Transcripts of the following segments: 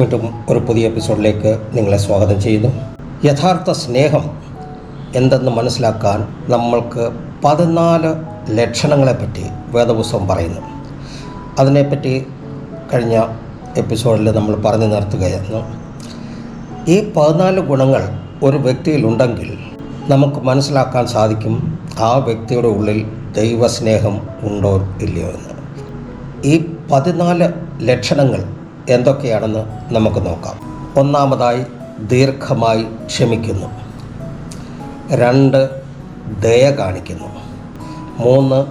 വീണ്ടും ഒരു പുതിയ എപ്പിസോഡിലേക്ക് നിങ്ങളെ സ്വാഗതം ചെയ്യുന്നു. യഥാർത്ഥ സ്നേഹം എന്തെന്ന് മനസ്സിലാക്കാൻ നമ്മൾക്ക് പതിനാല് ലക്ഷണങ്ങളെപ്പറ്റി വേദപുസ്തകം പറയുന്നു. അതിനെപ്പറ്റി കഴിഞ്ഞ എപ്പിസോഡിൽ നമ്മൾ പറഞ്ഞു നിർത്തുകയായിരുന്നു. ഈ പതിനാല് ഗുണങ്ങൾ ഒരു വ്യക്തിയിലുണ്ടെങ്കിൽ നമുക്ക് മനസ്സിലാക്കാൻ സാധിക്കും ആ വ്യക്തിയുടെ ഉള്ളിൽ ദൈവസ്നേഹം ഉണ്ടോ ഇല്ലയോ എന്ന്. ഈ പതിനാല് ലക്ഷണങ്ങൾ എന്തൊക്കെയാണെന്ന് നമുക്ക് നോക്കാം. ഒന്നാമതായി ദീർഘമായി ക്ഷമിക്കുന്നു. രണ്ട് ദയ കാണിക്കുന്നു. മൂന്ന്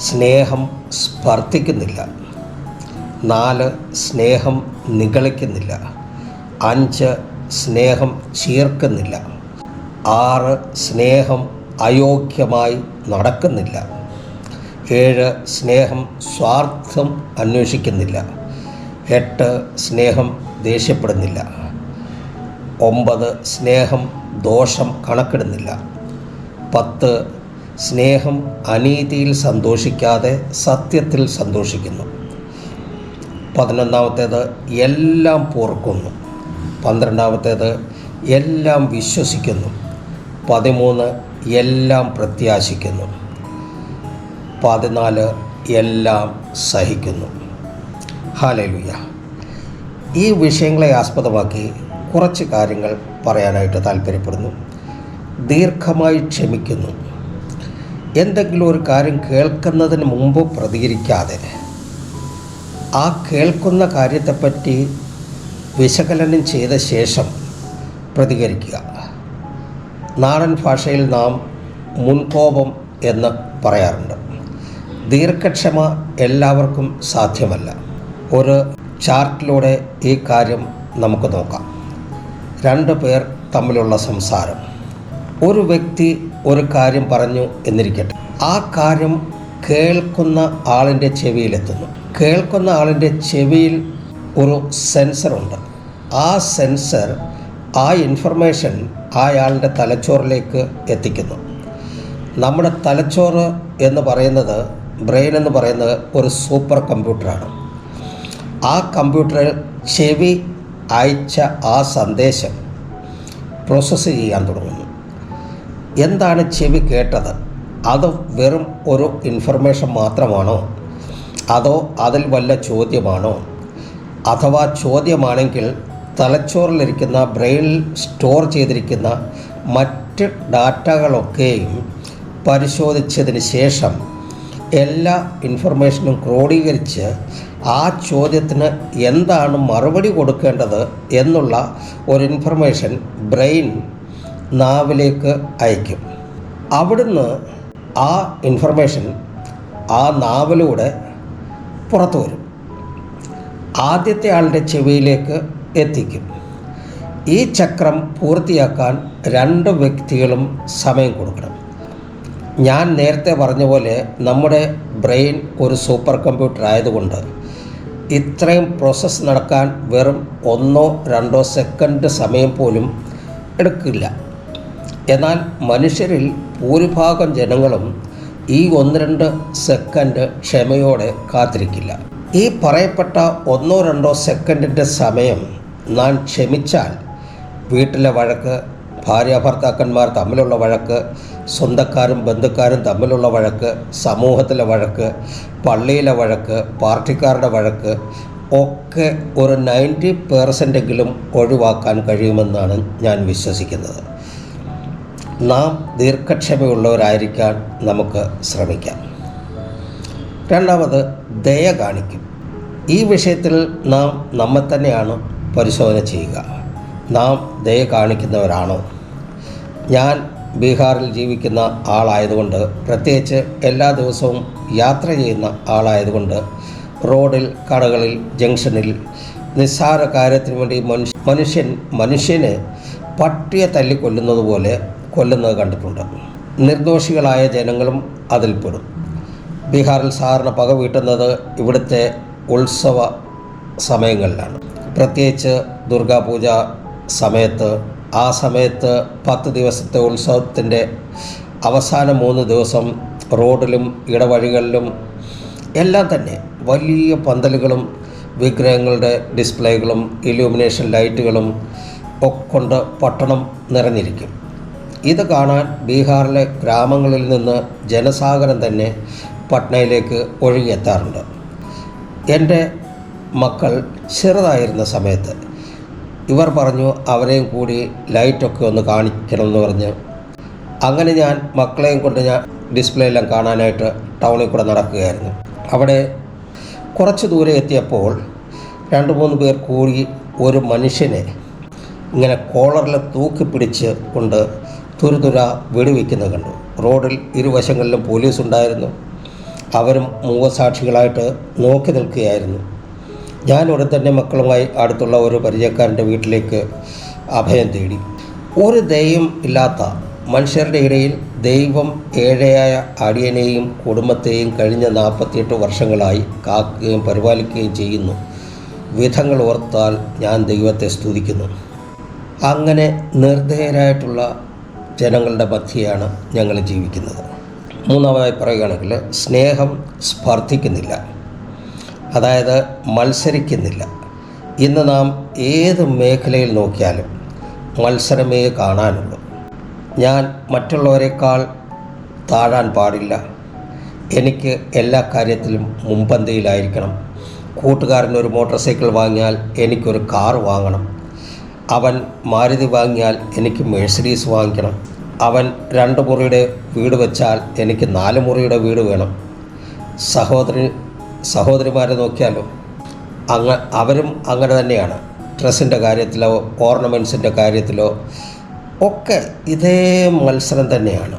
സ്നേഹം സ്പർദ്ധിക്കുന്നില്ല. നാല് സ്നേഹം നിഗളിക്കുന്നില്ല. അഞ്ച് സ്നേഹം ചീർക്കുന്നില്ല. ആറ് സ്നേഹം അയോഗ്യമായി നടക്കുന്നില്ല. ഏഴ് സ്നേഹം സ്വാർത്ഥം അന്വേഷിക്കുന്നില്ല. എട്ട് സ്നേഹം ദേഷ്യപ്പെടുന്നില്ല. ഒമ്പത് സ്നേഹം ദോഷം കണക്കിടുന്നില്ല. പത്ത് സ്നേഹം അനീതിയിൽ സന്തോഷിക്കാതെ സത്യത്തിൽ സന്തോഷിക്കുന്നു. പതിനൊന്നാമത്തേത് എല്ലാം പോർക്കുന്നു പന്ത്രണ്ടാമത്തേത് എല്ലാം വിശ്വസിക്കുന്നു. പതിമൂന്ന് എല്ലാം പ്രത്യാശിക്കുന്നു. പതിനാല് എല്ലാം സഹിക്കുന്നു. ഹാലലുയ. ഈ വിഷയങ്ങളെ ആസ്പദമാക്കി കുറച്ച് കാര്യങ്ങൾ പറയാനായിട്ട് താല്പര്യപ്പെടുന്നു. ദീർഘമായി ക്ഷമിക്കുന്നു. എന്തെങ്കിലും ഒരു കാര്യം കേൾക്കുന്നതിന് മുമ്പ് പ്രതികരിക്കാതെ ആ കേൾക്കുന്ന കാര്യത്തെപ്പറ്റി വിശകലനം ചെയ്ത ശേഷം പ്രതികരിക്കുക. നാടൻ ഭാഷയിൽ നാം മുൻകോപം എന്ന് പറയാറുണ്ട്. ദീർഘക്ഷമ എല്ലാവർക്കും സാധ്യമല്ല. ഒരു ചാർട്ടിലൂടെ ഈ കാര്യം നമുക്ക് നോക്കാം. രണ്ട് പേർ തമ്മിലുള്ള സംസാരം. ഒരു വ്യക്തി ഒരു കാര്യം പറഞ്ഞു എന്നിരിക്കട്ടെ. ആ കാര്യം കേൾക്കുന്ന ആളിന്റെ ചെവിയിലെത്തുന്നു. കേൾക്കുന്ന ആളിന്റെ ചെവിയിൽ ഒരു സെൻസറുണ്ട് ആ സെൻസർ ആ ഇൻഫർമേഷൻ അയാളുടെ തലച്ചോറിലേക്ക് എത്തിക്കുന്നു. നമ്മുടെ തലച്ചോറ് എന്ന് പറയുന്നത് ബ്രെയിൻ എന്ന് പറയുന്നത് ഒരു സൂപ്പർ കമ്പ്യൂട്ടറാണ്. ആ കമ്പ്യൂട്ടറിൽ ചെവി അയച്ച ആ സന്ദേശം പ്രോസസ്സ് ചെയ്യാൻ തുടങ്ങുന്നു. എന്താണ് ചെവി കേട്ടത്? അത് വെറും ഒരു ഇൻഫർമേഷൻ മാത്രമാണോ? അതോ അതിൽ വല്ല ചോദ്യമാണോ? അഥവാ ചോദ്യമാണെങ്കിൽ തലച്ചോറിലിരിക്കുന്ന ബ്രെയിനിൽ സ്റ്റോർ ചെയ്തിരിക്കുന്ന മറ്റ് ഡാറ്റകളൊക്കെയും പരിശോധിച്ചതിന് ശേഷം എല്ലാ ഇൻഫർമേഷനും ക്രോഡീകരിച്ച് ആ ചോദ്യത്തിന് എന്താണ് മറുപടി കൊടുക്കേണ്ടത് എന്നുള്ള ഒരു ഇൻഫർമേഷൻ ബ്രെയിൻ നാവിലേക്ക് അയക്കും. അവിടുന്ന് ആ ഇൻഫർമേഷൻ ആ നാവിലൂടെ പുറത്തു വരും. ആദ്യത്തെ ആളുടെ ചെവിയിലേക്ക് എത്തിക്കും. ഈ ചക്രം പൂർത്തിയാക്കാൻ രണ്ട് വ്യക്തികളും സമയം കൊടുക്കണം. ഞാൻ നേരത്തെ പറഞ്ഞ പോലെ നമ്മുടെ ബ്രെയിൻ ഒരു സൂപ്പർ കമ്പ്യൂട്ടർ ആയതുകൊണ്ട് ഇത്രയും പ്രോസസ്സ് നടക്കാൻ വെറും ഒന്നോ രണ്ടോ സെക്കൻഡ് സമയം പോലും എടുക്കില്ല. എന്നാൽ മനുഷ്യരിൽ ഭൂരിഭാഗം ജനങ്ങളും ഈ ഒന്ന് രണ്ട് സെക്കൻഡ് ക്ഷമയോടെ കാത്തിരിക്കില്ല. ഈ പറയപ്പെട്ട ഒന്നോ രണ്ടോ സെക്കൻഡിന്റെ സമയം നാം ക്ഷമിച്ചാൽ വീട്ടിലെ വഴക്ക് ഭാര്യ ഭർത്താക്കന്മാർ തമ്മിലുള്ള വഴക്ക് സ്വന്തക്കാരും ബന്ധുക്കാരും തമ്മിലുള്ള വഴക്ക് സമൂഹത്തിലെ വഴക്ക് പള്ളിയിലെ വഴക്ക് പാർട്ടിക്കാരുടെ വഴക്ക് ഒക്കെ ഒരു നയന്റി പേഴ്സന്റെങ്കിലും ഒഴിവാക്കാൻ കഴിയുമെന്നാണ് ഞാൻ വിശ്വസിക്കുന്നത്. നാം ദീർഘക്ഷമയുള്ളവരായിരിക്കാൻ നമുക്ക് ശ്രമിക്കാം. രണ്ടാമത് ദയ കാണിക്കും. ഈ വിഷയത്തിൽ നാം നമ്മെ തന്നെയാണ് പരിശോധന ചെയ്യുക. നാം ദയ കാണിക്കുന്നവരാണോ? ഞാൻ ബീഹാറിൽ ജീവിക്കുന്ന ആളായതുകൊണ്ട് പ്രത്യേകിച്ച് എല്ലാ ദിവസവും യാത്ര ചെയ്യുന്ന ആളായതുകൊണ്ട് റോഡിൽ കടകളിൽ ജംഗ്ഷനിൽ നിസ്സാര കാര്യത്തിന് വേണ്ടി മനുഷ്യ മനുഷ്യൻ മനുഷ്യനെ പട്ടിയെ തല്ലിക്കൊല്ലുന്നത് പോലെ കൊല്ലുന്നത് കണ്ടിട്ടുണ്ട്. നിർദോഷികളായ ജനങ്ങളും അതിൽപ്പെടും ബീഹാറിൽ സാറിന് പക വീട്ടുന്നത് ഇവിടുത്തെ ഉത്സവ സമയങ്ങളിലാണ്. പ്രത്യേകിച്ച് ദുർഗാപൂജ സമയത്ത് ആ സമയത്ത് പത്ത് ദിവസത്തെ ഉത്സവത്തിന്റെ അവസാന മൂന്ന് ദിവസം റോഡിലും ഇടവഴികളിലും എല്ലാം തന്നെ വലിയ പന്തലുകളും വിഗ്രഹങ്ങളുടെ ഡിസ്പ്ലേകളും ഇലൂമിനേഷൻ ലൈറ്റുകളും ഒക്കെ കൊണ്ട് പട്ടണം നിറഞ്ഞിരിക്കും. ഇത് കാണാൻ ബീഹാറിലെ ഗ്രാമങ്ങളിൽ നിന്ന് ജനസാഗരം തന്നെ പട്നയിലേക്ക് ഒഴുകിയെത്താറുണ്ട്. എന്റെ മക്കൾ ചെറുതായിരുന്ന സമയത്ത് ഇവർ പറഞ്ഞു അവരെയും കൂടി ലൈറ്റൊക്കെ ഒന്ന് കാണിക്കണമെന്ന് പറഞ്ഞ്. അങ്ങനെ ഞാൻ മക്കളെയും കൊണ്ട് ഞാൻ ഡിസ്പ്ലേ എല്ലാം കാണാനായിട്ട് ടൗണിൽ കൂടെ നടക്കുകയായിരുന്നു. അവിടെ കുറച്ച് ദൂരെ എത്തിയപ്പോൾ രണ്ട് മൂന്ന് പേർ കൂടി ഒരു മനുഷ്യനെ ഇങ്ങനെ കോളറിൽ തൂക്കി പിടിച്ച് കൊണ്ട് തുരുതുര വെടിവെക്കുന്നത് കണ്ടു. റോഡിൽ ഇരുവശങ്ങളിലും പോലീസ് ഉണ്ടായിരുന്നു അവരും മൂകസാക്ഷികളായിട്ട് നോക്കി നിൽക്കുകയായിരുന്നു. ഞാൻ ഉടൻ തന്നെ മക്കളുമായി അടുത്തുള്ള ഒരു പരിചയക്കാരന്റെ വീട്ടിലേക്ക് അഭയം തേടി. ഒരു ദൈവം ഇല്ലാത്ത മനുഷ്യരുടെ ഇടയിൽ ദൈവം ഏഴയായ അടിയനെയും കുടുംബത്തെയും കഴിഞ്ഞ നാൽപ്പത്തിയെട്ട് വർഷങ്ങളായി കാക്കുകയും പരിപാലിക്കുകയും ചെയ്യുന്നു. വിധങ്ങൾ ഓർത്താൽ ഞാൻ ദൈവത്തെ സ്തുതിക്കുന്നു. അങ്ങനെ നിർദ്ധയരായിട്ടുള്ള ജനങ്ങളുടെ മധ്യയാണ് ഞങ്ങൾ ജീവിക്കുന്നത്. മൂന്നാമതായി പറയുകയാണെങ്കിൽ സ്നേഹം സ്പർദ്ധിക്കുന്നില്ല. അതായത് മത്സരിക്കുന്നില്ല. ഇന്ന് നാം ഏത് മേഖലയിൽ നോക്കിയാലും മത്സരമേ കാണാനുള്ളൂ. ഞാൻ മറ്റുള്ളവരെക്കാൾ താഴാൻ പാടില്ല. എനിക്ക് എല്ലാ കാര്യത്തിലും മുമ്പന്തിയിലായിരിക്കണം കൂട്ടുകാരനൊരു മോട്ടോർ സൈക്കിൾ വാങ്ങിയാൽ എനിക്കൊരു കാർ വാങ്ങണം. അവൻ മാരുതി വാങ്ങിയാൽ എനിക്ക് മേഴ്സഡീസ് വാങ്ങിക്കണം. അവൻ രണ്ട് മുറിയുടെ വീട് വെച്ചാൽ എനിക്ക് നാല് മുറിയുടെ വീട് വേണം. സഹോദരി സഹോദരിമാരെ നോക്കിയാലോ അങ്ങ അവരും അങ്ങനെ തന്നെയാണ്. ഡ്രസ്സിന്റെ കാര്യത്തിലോ ഓർണമെന്റ്സിന്റെ കാര്യത്തിലോ ഒക്കെ ഇതേ മത്സരം തന്നെയാണ്.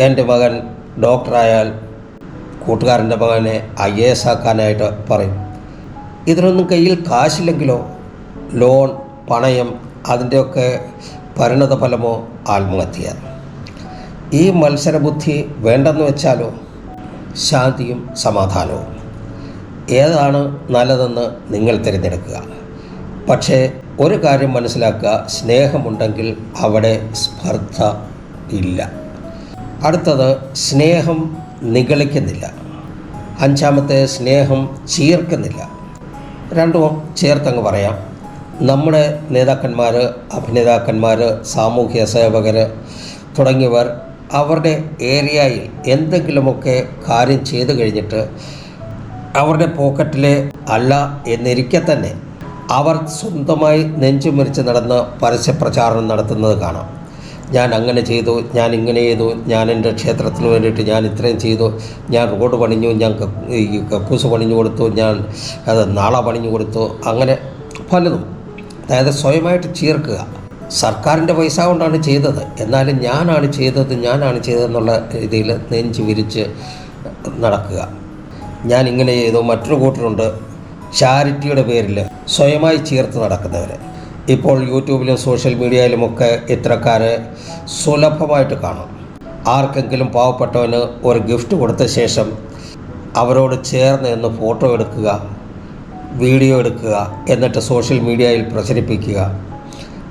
എന്റെ മകൻ ഡോക്ടറായാൽ കൂട്ടുകാരന്റെ മകനെ ഐ എ എസ് ആക്കാനായിട്ട് പറയും. ഇതിനൊന്നും കയ്യിൽ കാശില്ലെങ്കിലോ ലോൺ പണയം അതിന്റെയൊക്കെ പരിണത ഫലമോ ആത്മഹത്യ ഈ മത്സരബുദ്ധി വേണ്ടെന്ന് വെച്ചാലോ ശാന്തിയും സമാധാനവും. ഏതാണ് നല്ലതെന്ന് നിങ്ങൾ തിരഞ്ഞെടുക്കുക. പക്ഷേ ഒരു കാര്യം മനസ്സിലാക്കുക സ്നേഹമുണ്ടെങ്കിൽ അവിടെ സ്പർദ്ധ ഇല്ല. അടുത്തത് സ്നേഹം നിഗളിക്കുന്നില്ല. അഞ്ചാമത്തെ സ്നേഹം ചീർക്കുന്നില്ല. രണ്ടും ചേർത്തങ്ങ് പറയാം. നമ്മുടെ നേതാക്കന്മാർ അഭിനേതാക്കന്മാർ സാമൂഹ്യ സേവകർ തുടങ്ങിയവർ അവരുടെ ഏരിയയിൽ എന്തെങ്കിലുമൊക്കെ കാര്യം ചെയ്തു കഴിഞ്ഞിട്ട് അവരുടെ പോക്കറ്റിലെ അല്ല എന്നിരിക്കെ തന്നെ അവർ സ്വന്തമായി നെഞ്ചുമരിച്ച് നടന്ന് പരസ്യപ്രചാരണം നടത്തുന്നത് കാണാം. ഞാൻ അങ്ങനെ ചെയ്തു ഞാൻ ഇങ്ങനെ ചെയ്തു ഞാൻ എന്റെ ക്ഷേത്രത്തിന് വേണ്ടിയിട്ട് ഞാൻ ഇത്രയും ചെയ്തു ഞാൻ റോഡ് പണിഞ്ഞു ഞാൻ ഈ കക്കൂസ് പണിഞ്ഞു കൊടുത്തു ഞാൻ അത് നാള പണിഞ്ഞു കൊടുത്തു അങ്ങനെ പലതും. അതായത് സ്വയമായിട്ട് ചീർക്കുക. സർക്കാരിന്റെ പൈസ കൊണ്ടാണ് ചെയ്തത്. എന്നാലും ഞാനാണ് ചെയ്തത് ഞാനാണ് ചെയ്തതെന്നുള്ള രീതിയിൽ നെഞ്ച് വിരിച്ച് നടക്കുക. ഞാൻ ഇങ്ങനെ ചെയ്തു മറ്റൊരു കൂട്ടരുണ്ട്. ചാരിറ്റിയുടെ പേരിൽ സ്വയമായി ചേർത്ത് നടക്കുന്നവർ ഇപ്പോൾ യൂട്യൂബിലും സോഷ്യൽ മീഡിയയിലുമൊക്കെ ഇത്തരക്കാരെ സുലഭമായിട്ട് കാണും. ആർക്കെങ്കിലും പാവപ്പെട്ടവന് ഒരു ഗിഫ്റ്റ് കൊടുത്ത ശേഷം അവരോട് ചേർന്ന് എന്ന് ഫോട്ടോ എടുക്കുക വീഡിയോ എടുക്കുക എന്നിട്ട് സോഷ്യൽ മീഡിയയിൽ പ്രചരിപ്പിക്കുക.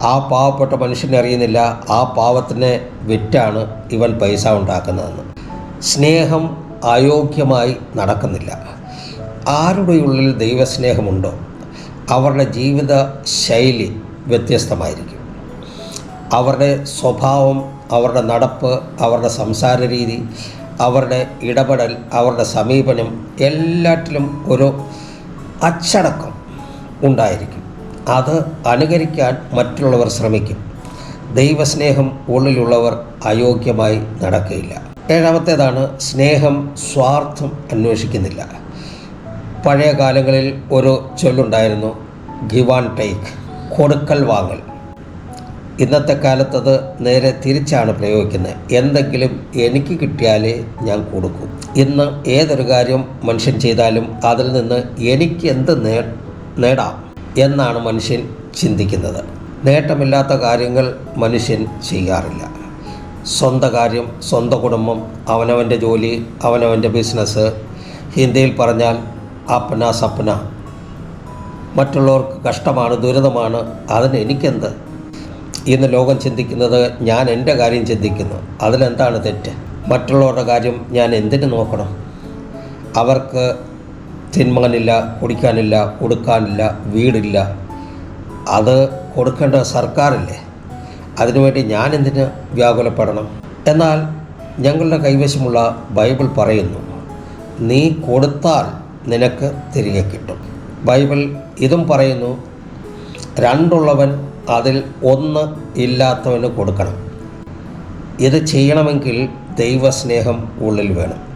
ആ പാവപ്പെട്ട മനുഷ്യനെ അറിയുന്നില്ല ആ പാവത്തിനെ വിറ്റാണ് ഇവൻ പൈസ ഉണ്ടാക്കുന്നതെന്ന്. സ്നേഹം അയോഗ്യമായി നടക്കുന്നില്ല. ആരുടെ ഉള്ളിൽ ദൈവസ്നേഹമുണ്ടോ അവരുടെ ജീവിത ശൈലി വ്യത്യസ്തമായിരിക്കും. അവരുടെ സ്വഭാവം അവരുടെ നടപ്പ് അവരുടെ സംസാര രീതി അവരുടെ ഇടപെടൽ അവരുടെ സമീപനം എല്ലാറ്റിലും ഒരു അച്ചടക്കം ഉണ്ടായിരിക്കും. അത് അനുകരിക്കാൻ മറ്റുള്ളവർ ശ്രമിക്കും. ദൈവസ്നേഹം ഉള്ളിലുള്ളവർ അയോഗ്യമായി നടക്കുകയില്ല. ഏഴാമത്തേതാണ് സ്നേഹം സ്വാർത്ഥം അന്വേഷിക്കുന്നില്ല. പഴയ കാലങ്ങളിൽ ഒരു ചൊല്ലുണ്ടായിരുന്നു ഗിവ് ആൻഡ് ടേക്ക് കൊടുക്കൽ വാങ്ങൽ. ഇന്നത്തെ കാലത്തത് നേരെ തിരിച്ചാണ് പ്രയോഗിക്കുന്നത്. എന്തെങ്കിലും എനിക്ക് കിട്ടിയാലേ ഞാൻ കൊടുക്കും. ഇന്ന് ഏതൊരു കാര്യം മനുഷ്യൻ ചെയ്താലും അതിൽ നിന്ന് എനിക്ക് എന്ത് നേ നേടാം എന്നാണ് മനുഷ്യൻ ചിന്തിക്കുന്നത്. നേട്ടമില്ലാത്ത കാര്യങ്ങൾ മനുഷ്യൻ ചെയ്യാറില്ല. സ്വന്തം കാര്യം സ്വന്തം കുടുംബം അവനവന്റെ ജോലി അവനവന്റെ ബിസിനസ് ഹിന്ദിയിൽ പറഞ്ഞാൽ അപ്ന സപ്ന. മറ്റുള്ളവർക്ക് കഷ്ടമാണ് ദുരിതമാണ്. അതിന് എനിക്കെന്ത്? ഇന്ന് ലോകം ചിന്തിക്കുന്നത് ഞാൻ എന്റെ കാര്യം ചിന്തിക്കുന്നു. അതിലെന്താണ് തെറ്റ്? മറ്റുള്ളവരുടെ കാര്യം ഞാൻ എന്തിനു നോക്കണം? അവർക്ക് തിന്മാനില്ല കുടിക്കാനില്ല കൊടുക്കാനില്ല വീടില്ല. അത് കൊടുക്കേണ്ട സർക്കാരല്ലേ? അതിനുവേണ്ടി ഞാൻ എന്തിന് വ്യാകുലപ്പെടണം? എന്നാൽ ഞങ്ങളുടെ കൈവശമുള്ള ബൈബിൾ പറയുന്നു നീ കൊടുത്താൽ നിനക്ക് തിരികെ കിട്ടും. ബൈബിൾ ഇതും പറയുന്നു രണ്ടുള്ളവൻ അതിൽ ഒന്ന് ഇല്ലാത്തവന് കൊടുക്കണം. ഇത് ചെയ്യണമെങ്കിൽ ദൈവസ്നേഹം ഉള്ളിൽ വേണം.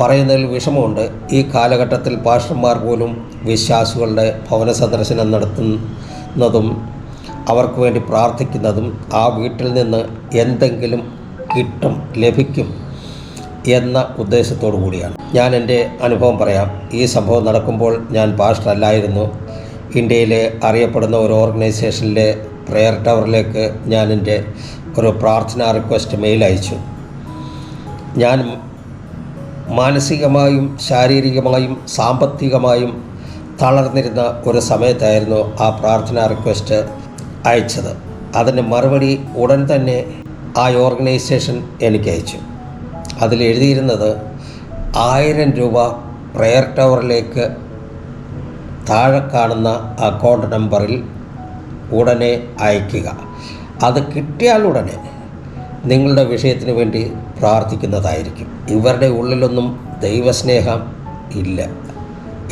പറയുന്നതിൽ വിഷമമുണ്ട്. ഈ കാലഘട്ടത്തിൽ പാഷന്മാർ പോലും വിശ്വാസികളുടെ ഭവന സന്ദർശനം നടത്തുന്നതും അവർക്ക് വേണ്ടി പ്രാർത്ഥിക്കുന്നതും ആ വീട്ടിൽ നിന്ന് എന്തെങ്കിലും കിട്ടും ലഭിക്കും എന്ന ഉദ്ദേശത്തോടു കൂടിയാണ്. ഞാൻ എന്റെ അനുഭവം പറയാം. ഈ സംഭവം നടക്കുമ്പോൾ ഞാൻ പാസ്റ്റർ അല്ലായിരുന്നു. ഇന്ത്യയിലെ അറിയപ്പെടുന്ന ഒരു ഓർഗനൈസേഷനിലെ പ്രെയർ ടവറിലേക്ക് ഞാൻ എന്റെ ഒരു പ്രാർത്ഥനാ റിക്വസ്റ്റ് മെയിൽ അയച്ചു. ഞാൻ മാനസികമായും ശാരീരികമായും സാമ്പത്തികമായും തളർന്നിരുന്ന ഒരു സമയത്തായിരുന്നു ആ പ്രാർത്ഥനാ റിക്വസ്റ്റ് അയച്ചത്. അതിന്റെ മറുപടി ഉടൻ തന്നെ ആ ഓർഗനൈസേഷൻ എനിക്ക് അയച്ചു. അതിൽ എഴുതിയിരുന്നത് ആയിരം രൂപ പ്രെയർ ടവറിലേക്ക് താഴെ കാണുന്ന അക്കൗണ്ട് നമ്പറിൽ ഉടനെ അയക്കുക. അത് കിട്ടിയാൽ ഉടനെ നിങ്ങളുടെ വിഷയത്തിന് വേണ്ടി പ്രാർത്ഥിക്കുന്നതായിരിക്കും. ഇവരുടെ ഉള്ളിലൊന്നും ദൈവസ്നേഹം ഇല്ല.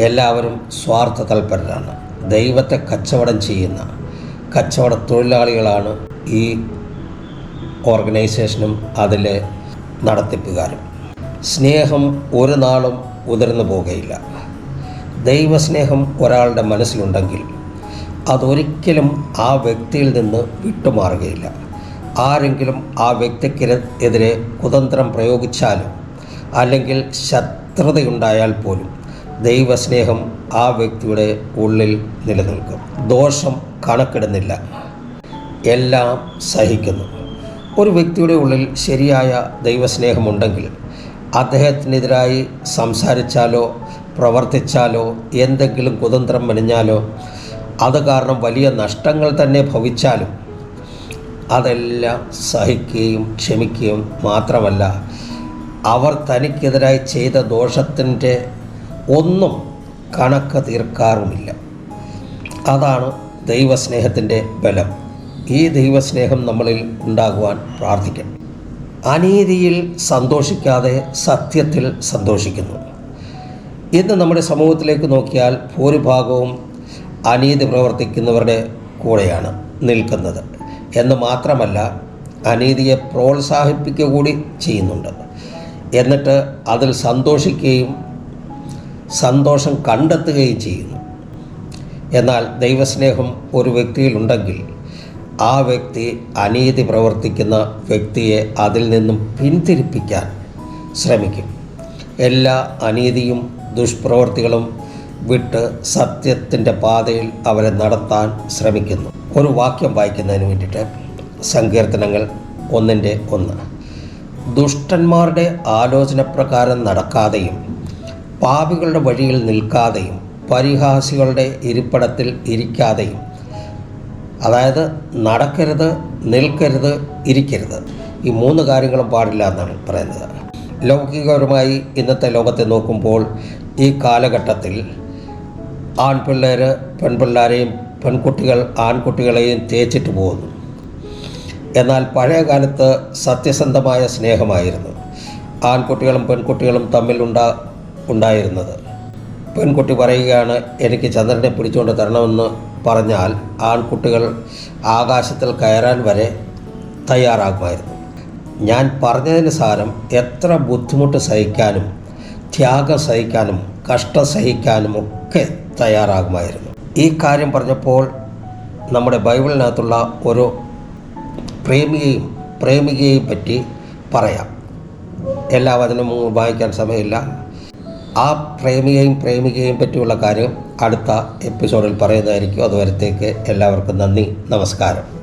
എല്ലാവരും സ്വാർത്ഥ തൽപരരാണ് ദൈവത്തെ കച്ചവടം ചെയ്യുന്ന കച്ചവട തൊഴിലാളികളാണ് ഈ ഓർഗനൈസേഷനും അതിലെ നടത്തിപ്പുകാരും. സ്നേഹം ഒരു നാളും ഉതിർന്നു പോകുകയില്ല ദൈവസ്നേഹം ഒരാളുടെ മനസ്സിലുണ്ടെങ്കിൽ അതൊരിക്കലും ആ വ്യക്തിയിൽ നിന്ന് വിട്ടുമാറുകയില്ല. ആരെങ്കിലും ആ വ്യക്തിക്ക് എതിരെ കുതന്ത്രം പ്രയോഗിച്ചാലും അല്ലെങ്കിൽ ശത്രുതയുണ്ടായാൽ പോലും ദൈവസ്നേഹം ആ വ്യക്തിയുടെ ഉള്ളിൽ നിലനിൽക്കും. ദോഷം കണക്കിടുന്നില്ല. എല്ലാം സഹിക്കുന്നു. ഒരു വ്യക്തിയുടെ ഉള്ളിൽ ശരിയായ ദൈവസ്നേഹമുണ്ടെങ്കിൽ അദ്ദേഹത്തിനെതിരായി സംസാരിച്ചാലോ പ്രവർത്തിച്ചാലോ എന്തെങ്കിലും കുതന്ത്രം മെനഞ്ഞാലോ അത് കാരണം വലിയ നഷ്ടങ്ങൾ തന്നെ ഭവിച്ചാലും അതെല്ലാം സഹിക്കുകയും ക്ഷമിക്കുകയും മാത്രമല്ല അവർ തനിക്കെതിരായി ചെയ്ത ദോഷത്തിന്റെ ഒന്നും കണക്ക് തീർക്കാറുമില്ല. അതാണ് ദൈവസ്നേഹത്തിന്റെ ബലം. ഈ ദൈവസ്നേഹം നമ്മളിൽ ഉണ്ടാകുവാൻ പ്രാർത്ഥിക്കണം അനീതിയിൽ സന്തോഷിക്കാതെ സത്യത്തിൽ സന്തോഷിക്കുന്നു. ഇന്ന് നമ്മുടെ സമൂഹത്തിലേക്ക് നോക്കിയാൽ ഭൂരിഭാഗവും അനീതി പ്രവർത്തിക്കുന്നവരുടെ കൂടെയാണ് നിൽക്കുന്നത്. എന്ന് മാത്രമല്ല അനീതിയെ പ്രോത്സാഹിപ്പിക്കുക കൂടി ചെയ്യുന്നുണ്ട്. എന്നിട്ട് അതിൽ സന്തോഷിക്കുകയും സന്തോഷം കണ്ടെത്തുകയും ചെയ്യുന്നു. എന്നാൽ ദൈവസ്നേഹം ഒരു വ്യക്തിയിലുണ്ടെങ്കിൽ ആ വ്യക്തി അനീതി പ്രവർത്തിക്കുന്ന വ്യക്തിയെ അതിൽ നിന്നും പിന്തിരിപ്പിക്കാൻ ശ്രമിക്കും. എല്ലാ അനീതിയും ദുഷ്പ്രവർത്തികളും വിട്ട് സത്യത്തിന്റെ പാതയിൽ അവരെ നടത്താൻ ശ്രമിക്കുന്നു. ഒരു വാക്യം വായിക്കുന്നതിന് വേണ്ടിയിട്ട് സങ്കീർത്തനങ്ങൾ ഒന്നിന്റെ ഒന്ന്. ദുഷ്ടന്മാരുടെ ആലോചന പ്രകാരം നടക്കാതെയും പാപികളുടെ വഴിയിൽ നിൽക്കാതെയും പരിഹാസികളുടെ ഇരിപ്പിടത്തിൽ ഇരിക്കാതെയും. അതായത് നടക്കരുത് നിൽക്കരുത് ഇരിക്കരുത്. ഈ മൂന്ന് കാര്യങ്ങളും പാടില്ല എന്നാണ് പറയുന്നത്. ലൗകികപരമായി ഇന്നത്തെ ലോകത്തെ നോക്കുമ്പോൾ ഈ കാലഘട്ടത്തിൽ ആൺപിള്ളേർ പെൺപിള്ളേരെയും പെൺകുട്ടികൾ ആൺകുട്ടികളെയും തേച്ചിട്ട് പോകുന്നു. എന്നാൽ പഴയ കാലത്ത് സത്യസന്ധമായ സ്നേഹമായിരുന്നു. ആൺകുട്ടികളും പെൺകുട്ടികളും തമ്മിൽ ഉണ്ടാ ഉണ്ടായിരുന്നത്. പെൺകുട്ടി പറയുകയാണ് എനിക്ക് ചന്ദ്രനെ പിടിച്ചുകൊണ്ട് തരണമെന്ന് പറഞ്ഞാൽ ആൺകുട്ടികൾ ആകാശത്തിൽ കയറാൻ വരെ തയ്യാറാകുമായിരുന്നു. ഞാൻ പറഞ്ഞതിന് സാരം എത്ര ബുദ്ധിമുട്ട് സഹിക്കാനും ത്യാഗം സഹിക്കാനും കഷ്ടം സഹിക്കാനും ഒക്കെ തയ്യാറാകുമായിരുന്നു. ഈ കാര്യം പറഞ്ഞപ്പോൾ നമ്മുടെ ബൈബിളിനകത്തുള്ള ഒരു പ്രേമിയെയും പ്രേമികയെയും പറ്റി പറയാം. എല്ലാ വചനവും വായിക്കാൻ സമയമില്ല. ആ പ്രേമിയെയും പ്രേമികയെയും പറ്റിയുള്ള കാര്യം അടുത്ത എപ്പിസോഡിൽ പറയുന്നതായിരിക്കും. അതുവരത്തേക്ക് എല്ലാവർക്കും നന്ദി. നമസ്കാരം.